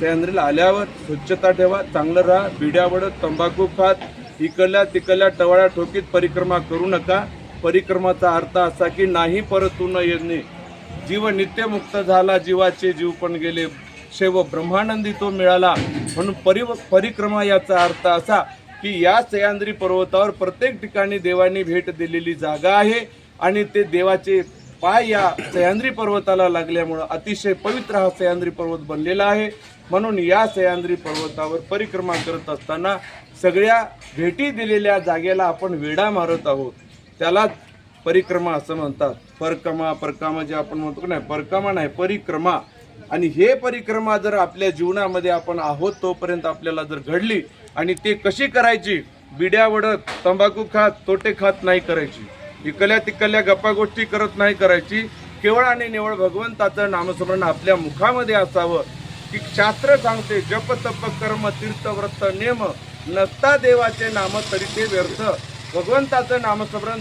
सह्याद्रीला आल्यावर स्वच्छता ठेवा चांगलं राहा बिड्यावडत तंबाखू खात इकडल्या तिकडल्या टवाळ्या ठोकीत परिक्रमा करू नका. परिक्रमाचा अर्थ असा की नाही परतून येणे. जीव नित्यमुक्त झाला जीवाचे जीव पण गेले. शेव ब्रह्मानंदी तो मिळाला. म्हणून परि परिक्रमा याचा अर्थ असा की या सह्याद्री पर्वतावर प्रत्येक ठिकाणी देवाने भेट दिलेली जागा आहे आणि ते देवाचे पाय या सह्याद्री पर्वताला लागल्यामुळं अतिशय पवित्र हा सह्याद्री पर्वत बनलेला आहे. म्हणून या सह्याद्री पर्वतावर परिक्रमा करत असताना सगळ्या भेटी दिलेल्या जागेला आपण वेढा मारत आहोत. त्यालाच परिक्रमा असं म्हणतात. परक्रमा परकामा जे आपण म्हणतो नाही परकमा नाही परिक्रमा. आणि हे परिक्रमा जर आपल्या जीवनामध्ये आपण आहोत तोपर्यंत आपल्याला जर घडली आणि ते कशी करायची? बिड्या वडत तंबाखू खात तोटे खात नाही करायची. इकल्या तिकल्या गप्पा गोष्टी करत नाही करायची. केवळ आणि निवळ भगवंताचं नामस्मरण आपल्या मुखामध्ये असावं. की शास्त्र सांगते जप तप कर्म तीर्थव्रत नेम नसता देवाचे नाम तरी ते व्यर्थ. भगवंताचं नामस्मरण